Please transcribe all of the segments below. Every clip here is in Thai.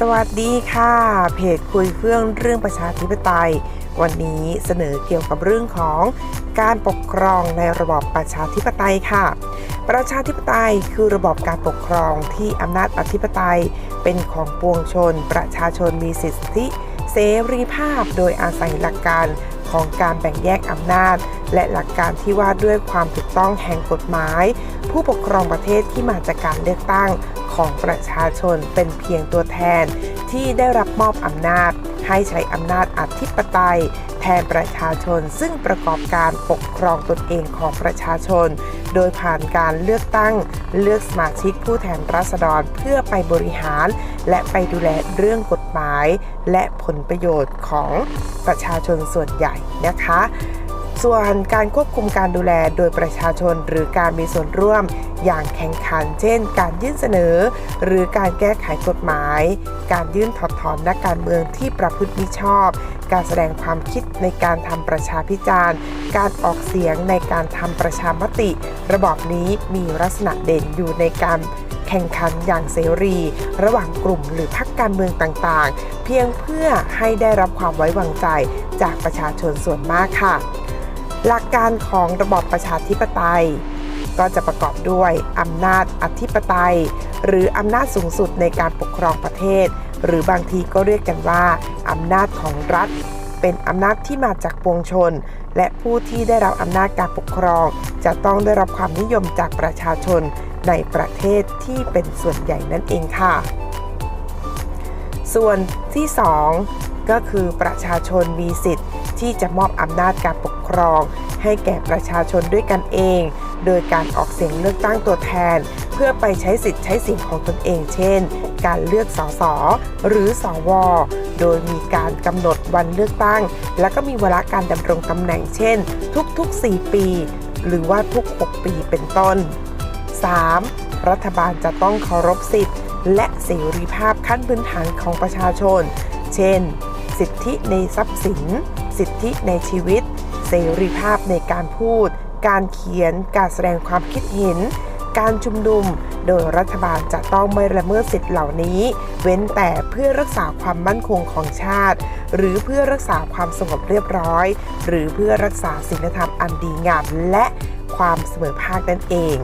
สวัสดีค่ะ เพจคุยเรื่องเรื่องประชาธิปไตย วันนี้เสนอเกี่ยวกับเรื่องของการปกครองในระบอบประชาธิปไตยค่ะ ประชาธิปไตยคือระบอบการปกครองที่อำนาจอธิปไตยเป็นของปวงชน ประชาชนมีสิทธิ เสรีภาพโดยอาศัยหลักการของการแบ่งแยกอำนาจ และหลักการที่ว่าด้วยความถูกต้องแห่งกฎหมาย ผู้ปกครองประเทศที่มาจากการเลือกตั้งของประชาชนเป็นเพียงตัวแทนที่ได้รับมอบอำนาจ ให้ใช้อำนาจอธิปไตย แทนประชาชน ซึ่งประกอบการปกครองตนเองของประชาชน โดยผ่านการเลือกตั้ง เลือกสมาชิกผู้แทนราษฎรเพื่อไปบริหาร และไปดูแลเรื่องกฎหมาย และผลประโยชน์ของประชาชนส่วนใหญ่นะคะ ส่วนการควบคุมการดูแลโดยประชาชนหรือการมีส่วนร่วมอย่างแข่งขัน เช่น การยื่นเสนอ หรือการแก้ไขกฎหมาย การยื่นถอดถอนนักการเมืองที่ประพฤติมิชอบ การแสดงความคิดในการทำประชาพิจารณ์ การออกเสียงในการทำประชามติ ระบอบนี้มีลักษณะเด่นอยู่ในการแข่งขันอย่างเสรี ระหว่างกลุ่มหรือพรรคการเมืองต่างๆ เพียงเพื่อให้ได้รับความไว้วางใจจากประชาชนส่วนมากค่ะ หลักการของระบอบประชาธิปไตย ก็จะประกอบด้วยอำนาจอธิปไตย หรืออำนาจสูงสุดในการปกครองประเทศ หรือบางทีก็เรียกกันว่าอำนาจของรัฐ เป็นอำนาจที่มาจากปวงชน และผู้ที่ได้รับอำนาจการปกครอง จะต้องได้รับความนิยมจากประชาชนในประเทศที่เป็นส่วนใหญ่นั่นเองค่ะ ส่วนที่ 2 ก็คือประชาชนมีสิทธิ์ ที่จะมอบอำนาจการปกครอง ให้แก่ประชาชนด้วยกันเอง โดยการออกเสียงเลือกตั้งตัวแทน เพื่อไปใช้สิทธิ์ใช้เสียงของตนเอง เช่น การเลือกสสหรือสวโดยมีการกำหนดวันเลือกตั้ง และก็มีเวลาการดำรงตำแหน่งเช่น ทุกๆ 4 ปี หรือว่าทุก 6 ปีเป็นต้น 3. รัฐบาลจะต้องเคารพสิทธิ์และเสรีภาพขั้นพื้นฐานของประชาชน เช่น สิทธิในทรัพย์สิน สิทธิในชีวิต เสรีภาพในการพูด การเขียน การแสดงความคิดเห็น การชุมนุม โดยรัฐบาลจะต้องไม่ละเมิดสิทธิเหล่านี้ เว้นแต่เพื่อรักษาความมั่นคงของชาติ หรือเพื่อรักษาความสงบเรียบร้อย หรือเพื่อรักษาศีลธรรมอันดีงามและความเสมอภาคนั่นเอง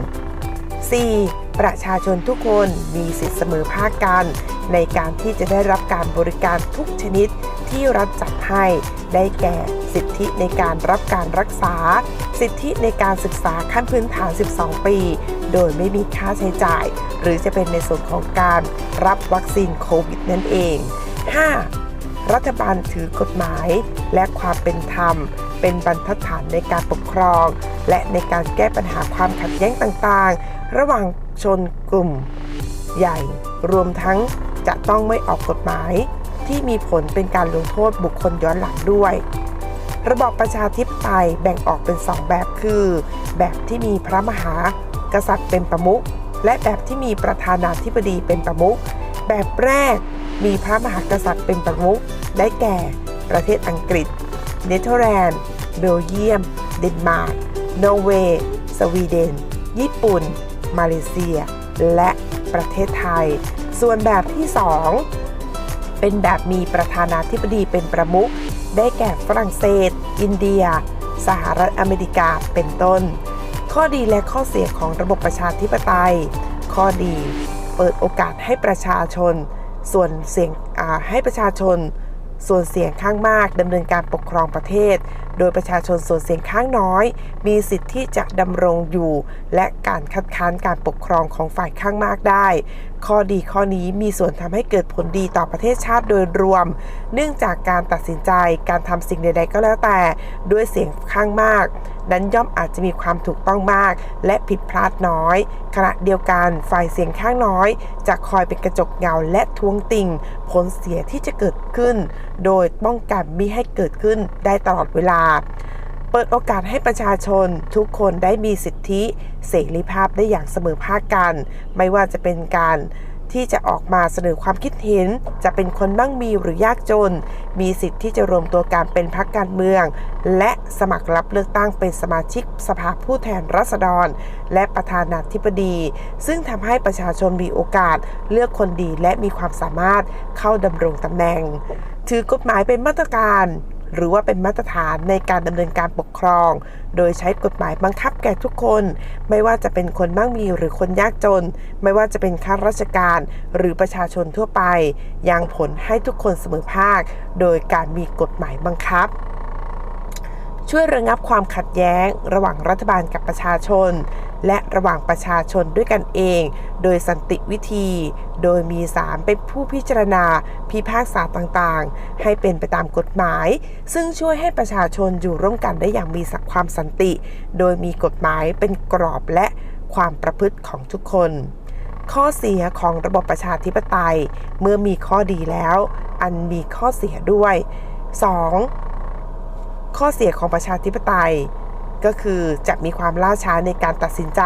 4. ประชาชนทุกคนมีสิทธิเสมอภาคกัน ในการที่จะได้รับการบริการทุกชนิด ที่รัฐจัดให้ ได้แก่สิทธิในการรับการรักษา สิทธิในการศึกษาขั้นพื้นฐาน 12 ปี โดยไม่มีค่าใช้จ่าย หรือจะเป็นในส่วนของการรับวัคซีนโควิดนั่นเอง 5. รัฐบาลถือกฎหมาย และความเป็นธรรม เป็นบรรทัดฐานในการปกครอง และในการแก้ปัญหาความขัดแย้งต่างๆ ระหว่างชนกลุ่ม ใหญ่ รวมทั้งจะต้องไม่ออกกฎหมาย ที่มีผลเป็นการลงโทษบุคคลย้อนหลังด้วย ระบอบประชาธิปไตยแบ่งออกเป็น2แบบคือ แบบที่มีพระมหากษัตริย์เป็นประมุขและแบบที่มีประธานาธิบดีเป็นประมุขแบบแรกมีพระมหากษัตริย์เป็นประมุขได้แก่ ประเทศอังกฤษ เนเธอร์แลนด์ เบลเยียม เดนมาร์ก นอร์เวย์ สวีเดน ญี่ปุ่น มาเลเซีย และประเทศไทย ส่วนแบบที่ 2 เป็นแบบมีประธานาธิบดีเป็นประมุขได้แก่ฝรั่งเศส อินเดีย สหรัฐอเมริกาเป็นต้น ข้อดีและข้อเสียของระบบประชาธิปไตย ข้อดีเปิดโอกาสให้ประชาชน ส่วนเสียงให้ประชาชน ส่วนเสียงข้างมากดำเนินการปกครองประเทศ โดยประชาชนส่วนเสียงข้างน้อย มีสิทธิ์ที่จะดำรงอยู่ และการคัดค้านการปกครองของฝ่ายข้างมากได้ ข้อดีข้อนี้มีส่วนทำให้เกิดผลดีต่อประเทศชาติโดยรวม เนื่องจากการตัดสินใจการทำสิ่งใด ๆ ก็แล้วแต่ ด้วยเสียงข้างมาก นั้นย่อมอาจจะมีความถูกต้องมาก และผิดพลาดน้อย ขณะเดียวกันฝ่ายเสียงข้างน้อย จะคอยเป็นกระจกเงาและทวงติ่ง ผลเสียที่จะเกิดขึ้น โดยป้องกันมิให้เกิดขึ้นได้ตลอดเวลาเปิดโอกาสให้ประชาชนทุกคนได้มีสิทธิเสรีภาพได้อย่างเสมอภาคกัน ไม่ว่าจะเป็นการที่จะออกมาเสนอความคิดเห็น จะเป็นคนมั่งมีหรือยากจน มีสิทธิ์ที่จะรวมตัวการเป็นพรรคการเมือง และสมัครรับเลือกตั้งเป็นสมาชิกสภาผู้แทนราษฎร และประธานาธิบดี ซึ่งทำให้ประชาชนมีโอกาสเลือกคนดีและมีความสามารถเข้าดำรงตำแหน่ง ถือกฎหมายเป็นมาตรการ หรือว่าเป็นมาตรฐานในการดำเนินการปกครอง โดยใช้กฎหมายบังคับแก่ทุกคน ไม่ว่าจะเป็นคนมั่งมีหรือคนยากจน ไม่ว่าจะเป็นข้าราชการ หรือประชาชนทั่วไป ยังผลให้ทุกคนเสมอภาค โดยการมีกฎหมายบังคับ ช่วยระงับความขัดแย้ง ระหว่างรัฐบาลกับประชาชน และระหว่างประชาชนด้วยกันเอง โดยสันติวิธี โดยมีศาลเป็นผู้พิจารณา พิพากษาต่างๆ ให้เป็นไปตามกฎหมาย ซึ่งช่วยให้ประชาชนอยู่ร่วมกันได้อย่างมีความสันติ โดยมีกฎหมายเป็นกรอบและความประพฤติของทุกคน ข้อเสียของระบบประชาธิปไตย เมื่อมีข้อดีแล้ว อันมีข้อเสียด้วย 2. ข้อเสียของประชาธิปไตย ก็คือจะมีความล่าช้าในการตัดสินใจ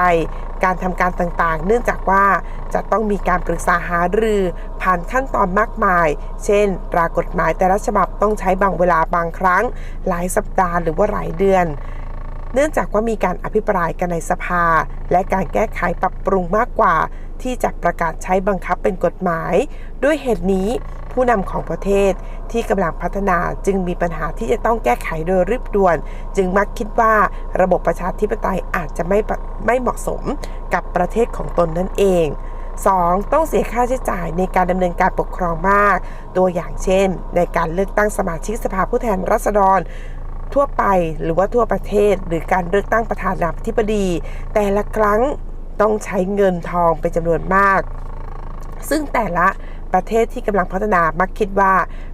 การทำการต่างๆ เนื่องจากว่าจะต้องมีการปรึกษาหารือผ่านขั้นตอนมากมาย เช่นรากฎหมายแต่ละฉบับต้องใช้บางเวลาบางครั้ง หลายสัปดาห์หรือว่าหลายเดือน เนื่องจากว่ามีการอภิปรายกันในสภา และการแก้ไขปรับปรุงมากกว่า ที่จะประกาศใช้บังคับเป็นกฎหมาย ด้วยเหตุนี้ ผู้นำของประเทศที่กำลังพัฒนาจึงมีปัญหาที่จะต้องแก้ไขโดยรีบด่วน จึงมักคิดว่าระบบประชาธิปไตยอาจจะไม่ไม่เหมาะสมกับประเทศของตนนั่นเอง 2. ต้องเสียค่าใช้จ่ายในการดำเนินการปกครองมาก ตัวอย่างเช่น ในการเลือกตั้งสมาชิกสภาผู้แทนราษฎร ทั่วไปหรือว่าทั่วประเทศ หรือการเลือกตั้งประธานาธิบดี แต่ละครั้งต้องใช้เงินทองเป็นจำนวนมาก ซึ่งแต่ละ ประเทศที่กำลังพัฒนามักคิดว่า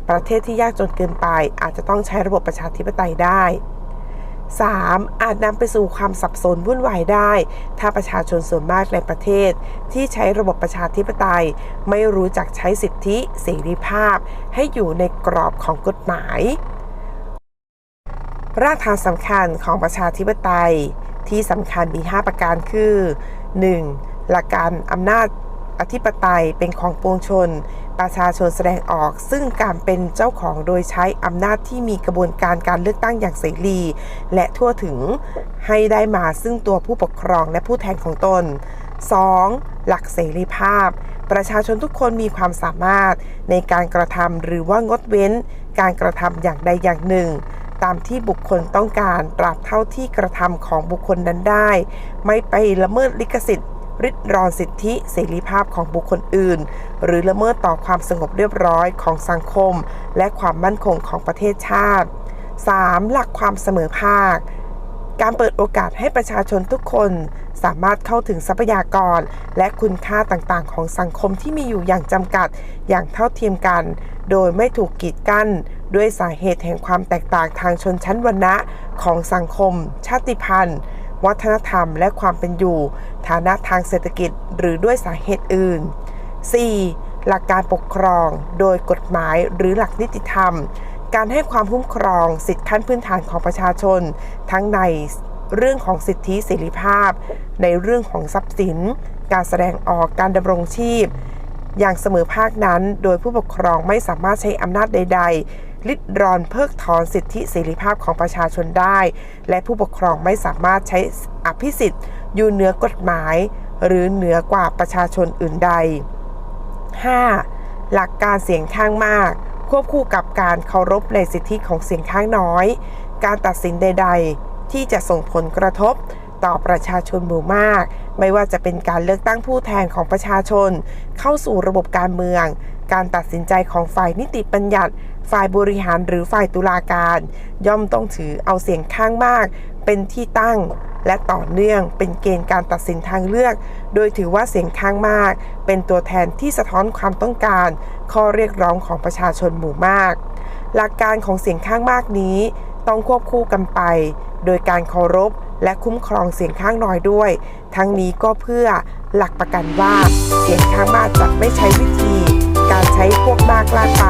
ประเทศที่ยากจนเกินไป อาจจะต้องใช้ระบบประชาธิปไตยได้ 3. อาจนำไปสู่ความสับสนวุ่นวายได้ ถ้าประชาชนส่วนมากในประเทศ ที่ใช้ระบบประชาธิปไตย ไม่รู้จักใช้สิทธิเสรีภาพ ให้อยู่ในกรอบของกฎหมาย รากฐานสำคัญของประชาธิปไตยที่สำคัญมี 5 ประการคือ 1. หลักการอำนาจ อธิปไตยเป็นของปวงชน ประชาชนแสดงออก ซึ่งการเป็นเจ้าของโดยใช้อำนาจที่มีกระบวนการการเลือกตั้งอย่างเสรี และทั่วถึงให้ได้มาซึ่งตัวผู้ปกครองและผู้แทนของตน 2. หลักเสรีภาพ ประชาชนทุกคนมีความสามารถในการกระทำหรือว่างดเว้น การกระทำอย่างใดอย่างหนึ่ง ตามที่บุคคลต้องการตราบเท่าที่กระทำของบุคคลนั้นได้ ไม่ไปละเมิดลิขสิทธิ์ ริดรอนสิทธิเสรีภาพของบุคคลอื่น หรือละเมิดต่อความสงบเรียบร้อยของสังคม และความมั่นคงของประเทศชาติ 3. หลักความเสมอภาค การเปิดโอกาสให้ประชาชนทุกคนสามารถเข้าถึงทรัพยากร และคุณค่าต่างๆ ของสังคมที่มีอยู่อย่างจำกัดอย่างเท่าเทียมกัน โดยไม่ถูกกีดกั้น ด้วยสาเหตุแห่งความแตกต่างทางชนชั้นวรรณะของสังคม ชาติพันธุ์ วัฒนธรรม และความเป็นอยู่ ฐานะทางเศรษฐกิจหรือด้วยสาเหตุอื่น 4. หลักการปกครอง โดยกฎหมายหรือหลักนิติธรรม การให้ความคุ้มครองสิทธิขั้นพื้นฐานของประชาชน ทั้งในเรื่องของสิทธิเสรีภาพ ในเรื่องของทรัพย์สิน การแสดงออกการดำรงชีพ อย่างเสมอภาคนั้น โดยผู้ปกครองไม่สามารถใช้อำนาจใด ๆ ลิดรอนเพิกถอนสิทธิเสรีภาพของประชาชนได้ และผู้ปกครองไม่สามารถใช้อภิสิทธิ์ อยู่เหนือกฎหมาย หรือเหนือกว่าประชาชนอื่นใด 5. หลักการเสียงข้างมาก ควบคู่กับการเคารพในสิทธิของเสียงข้างน้อย การตัดสินใด ๆ ที่จะส่งผลกระทบต่อประชาชนหมู่มาก ไม่ว่าจะเป็นการเลือกตั้งผู้แทนของประชาชน เข้าสู่ระบบการเมือง การตัดสินใจของฝ่ายนิติบัญญัติ ฝ่ายบริหารหรือฝ่ายตุลาการ ย่อมต้องถือเอาเสียงข้างมาก เป็นที่ตั้ง และต่อเนื่องเป็นเกณฑ์การตัดสินทางเลือก โดยถือว่าเสียงข้างมาก เป็นตัวแทนที่สะท้อนความต้องการ ข้อเรียกร้องของประชาชนหมู่มาก หลักการของเสียงข้างมากนี้ ต้องควบคู่กันไป โดยการเคารพและคุ้มครองเสียงข้างน้อยด้วย ทั้งนี้ก็เพื่อหลักประกันว่าเสียงข้างมากจะไม่ใช้วิธี การใช้พวกมากลาไป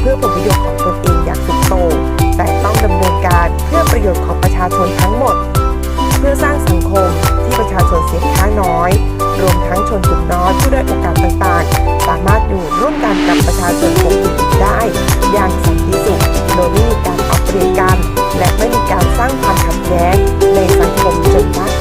เพื่อผลประโยชน์ของตนเองอย่างสุดโต่งแต่ต้องดำเนินการเพื่อประโยชน์ของประชาชนทั้งหมด เพื่อสร้างสังคมที่ประชาชนเสียงข้างน้อย รวมทั้งชนกลุ่มน้อยผู้ได้โอกาสต่างๆ สามารถอยู่ร่วมกันกับประชาชนคงอยู่ได้ อย่างสันติสุขโดยไม่มีการเอาเปรียบกัน และไม่มีการสร้างความขัดแย้งในสังคมจนมาก